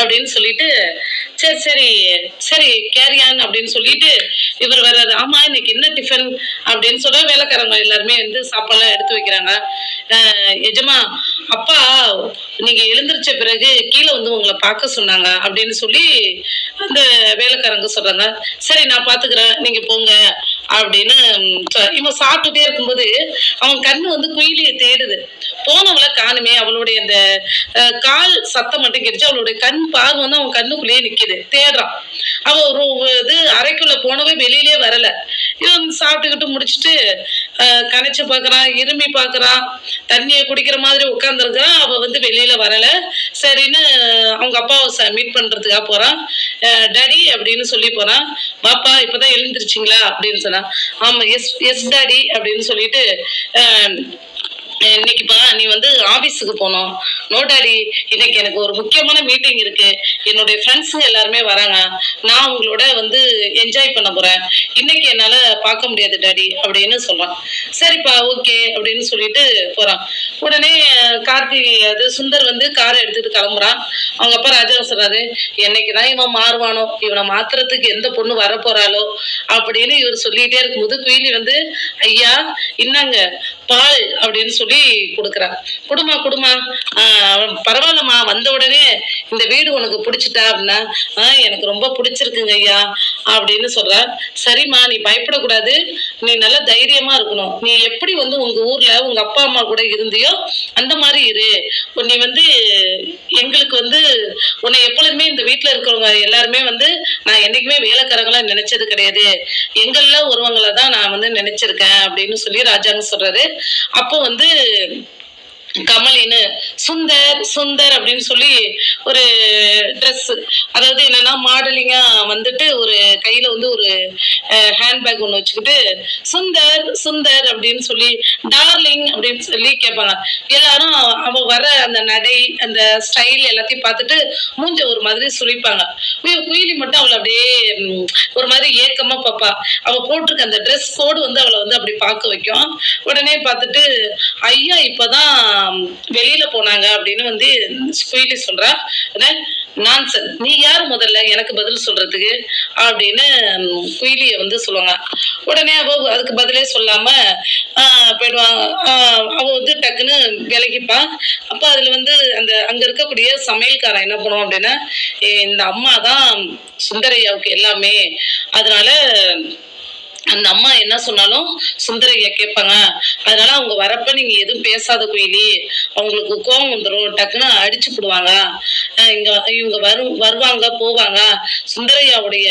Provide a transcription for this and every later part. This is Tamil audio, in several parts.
அப்படின்னு சொல்லிட்டு சரி சரி சரி கேரியான் அப்படின்னு சொல்லிட்டு இவர் வர்றாரு. ஆமா இன்னைக்கு என்ன டிஃபன் அப்படின்னு சொல்ல வேலைக்காரங்க எல்லாருமே வந்து சாப்பாடுலாம் எடுத்து வைக்கிறாங்க. எஜமா அப்பா நீங்க எழுந்திருச்ச பிறகு கீழே வந்து உங்களை பார்க்க சொன்னாங்க அப்படின்னு சொல்லி அந்த வேலைக்காரங்க சொல்றாங்க. சரி நான் பாத்துக்கிறேன் நீங்க போங்க. அப்படின்னு சொ- இவன் சாப்பிட்டுட்டே இருக்கும்போது அவன் கண்ணு வந்து குயிலியை தேடுது. போனவளை காணுமே அவளுடைய அந்த கால் சத்தம் மட்டும் கேட்டுச்சு. அவளுடைய கண் பார்வை வந்து அவன் கண்ணுக்குள்ளேயே நிக்குது. தேடுறான். அவ ஒரு இது அறைக்குள்ள போனவே வெளியிலே வரல. இவன் சாப்பிட்டுக்கிட்டு முடிச்சுட்டு அஹ், கனைச்சு இருமி பார்க்குறான் தண்ணியை குடிக்கிற மாதிரி உட்காந்துருக்கான் அவள் வந்து வெளியில் வரலை. சரின்னு அவங்க அப்பாவை ச மீட் பண்ணுறதுக்காக போகிறான் டேடி அப்படின்னு சொல்லி போகிறான் பாப்பா இப்போ தான் எழுந்திருச்சிங்களா? அப்படின்னு சொன்னான் ஆமாம் எஸ் எஸ் டேடி அப்படின்னு சொல்லிட்டு இன்னைக்குப்பா நீ வந்து ஆபீஸுக்கு போகணும். நோ டாடி இன்னைக்கு எனக்கு ஒரு முக்கியமான மீட்டிங் இருக்கு. என்னுடைய ஃப்ரெண்ட்ஸுங்க எல்லாருமே வராங்க. நான் உங்களோட வந்து என்ஜாய் பண்ண போறேன். இன்னைக்கு என்னால பார்க்க முடியாது டாடி அப்படின்னு சொல்றான். சரிப்பா ஓகே அப்படின்னு சொல்லிட்டு போறான். உடனே கார்த்தி அது சுந்தர் வந்து காரை எடுத்துட்டு கிளம்புறான். அவங்க அப்பா ராஜா சொல்றாரு என்னைக்குதான் இவன் மாறுவானோ? இவனை மாத்துறதுக்கு எந்த பொண்ணு வர போறாளோ அப்படின்னு இவர் சொல்லிட்டே இருக்கும்போது குயிலி வந்து ஐயா இன்னாங்க பால் அப்படின்னு சொல்லி கொடுக்குறான். குடுமா குடுமா பரவாயில்லம்மா வந்த உடனே இந்த வீடு உனக்கு பிடிச்சிட்டா அப்படின்னா எனக்கு ரொம்ப பிடிச்சிருக்குங்க ஐயா அப்படின்னு சொல்றா சரிம்மா நீ பயப்படக்கூடாது. நீ நல்ல தைரியமா இருக்கணும். நீ எப்படி வந்து உங்க ஊர்ல உங்க அப்பா அம்மா கூட இருந்தியோ அந்த மாதிரி இரு. நீ வந்து எங்களுக்கு வந்து உன்னை எப்பொழுதுமே இந்த வீட்டுல இருக்கிறவங்க எல்லாருமே வந்து நான் என்னைக்குமே வேலைக்காரங்களா நினைச்சது கிடையாது. எங்கெல்லாம் ஒருவங்கள தான் நான் வந்து நினைச்சிருக்கேன் அப்படின்னு சொல்லி ராஜாங்க சொல்றாரு. அப்போ வந்து கமலின்னு சுந்தர் சுந்தர் அப்படின்னு சொல்லி ஒரு ட்ரெஸ் அதாவது என்னன்னா மாடலிங்கா வந்துட்டு ஒரு கையில வந்து ஒரு ஹேண்ட்பேக் ஒன்று வச்சுக்கிட்டு சுந்தர் சுந்தர் அப்படின்னு சொல்லி டார்லிங் அப்படின்னு சொல்லி கேட்பாங்க. எல்லாரும் அவ வர அந்த நடை அந்த ஸ்டைல் எல்லாத்தையும் பார்த்துட்டு மூஞ்ச ஒரு மாதிரி சுழிப்பாங்க. குயிலி மட்டும் அவளை அப்படியே ஒரு மாதிரி ஏக்கமா பார்ப்பா. அவ போட்டிருக்க அந்த ட்ரெஸ் கோடு வந்து அவளை வந்து அப்படி பார்க்க வைக்கும். உடனே பார்த்துட்டு ஐயா இப்பதான் வெளியில போனாங்க அப்படின்னு வந்து குயிலி சொல்றா. நான்சன் நீ யார் முதல்ல? எனக்கு பதில் சொல்றதுக்கு அப்படின்னு குயிலிய வந்து சொல்லுவாங்க. உடனே அவ அதுக்கு பதிலே சொல்லாம போயிடுவாங்க அவ வந்து டக்குன்னு விலகிப்பான் அப்ப அதுல வந்து அந்த அங்க இருக்கக்கூடிய சமையல்காரன் என்ன பண்ணுவோம் அப்படின்னா இந்த அம்மா தான் சுந்தரையாவுக்கு எல்லாமே. அதனால அந்த அம்மா என்ன சொன்னாலும் சுந்தரையா கேட்பாங்க. அதனால அவங்க வரப்ப நீங்க எதுவும் பேசாத குயிலி. அவங்களுக்கு கோவம் வந்துடும் டக்குன்னு அடிச்சு போடுவாங்க. இங்க இவங்க வரும் வருவாங்க போவாங்க. சுந்தரையாவுடைய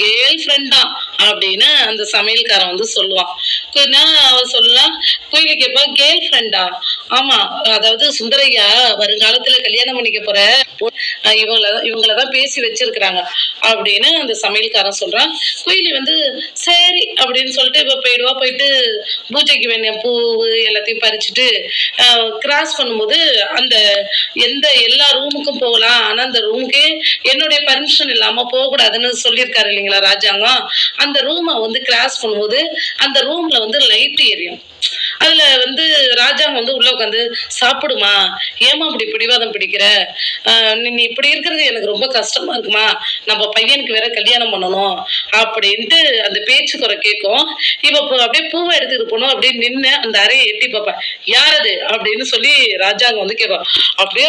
கேர்ள் ஃப்ரெண்ட் தான் அப்படின்னு அந்த சமையல்காரன் வந்து சொல்லுவான். குயினா அவ சொல்லலாம் குயிலி கேட்பா கேர்ள் ஃப்ரெண்டா? ஆமா அதாவது சுந்தரையா வருங்காலத்துல கல்யாணம் பண்ணிக்க போற அஹ் இவங்கள இவங்கள தான் பேசி வச்சிருக்கிறாங்க அப்படின்னு அந்த சமையல்காரன் சொல்றான். குயிலி வந்து சரி சரி அப்படின்னு சொல்லிட்டு இப்போ போயிடுவா போயிட்டு பூஜைக்கு வேண்டிய பூ எல்லாத்தையும் பறிச்சுட்டு கிராஸ் பண்ணும்போது அந்த எந்த எல்லா ரூமுக்கும் போகலாம். ஆனால் அந்த ரூமுக்கே என்னுடைய பர்மிஷன் இல்லாமல் போகக்கூடாதுன்னு சொல்லியிருக்காரு இல்லைங்களா ராஜாங்கம். அந்த ரூமை வந்து கிராஸ் பண்ணும்போது அந்த ரூமில் வந்து லைட் எரியும் அதுல வந்து ராஜாங்க வந்து உள்ள உட்காந்து சாப்பிடுமா? ஏமா இப்படி பிடிவாதம் பிடிக்கிற? நீ இப்படி இருக்கிறது எனக்கு ரொம்ப கஷ்டமா இருக்குமா? நம்ம பையனுக்கு வேற கல்யாணம் பண்ணணும். அப்படின்ட்டு அந்த பேச்சு குறை கேட்கும். இவ இப்போ அப்படியே பூவை எடுத்துட்டு போனோம் அப்படியே நின்று அந்த அறையை எட்டி பார்ப்பேன் யார் அது? அப்படின்னு சொல்லி ராஜாங்க வந்து கேட்பான் அப்படியே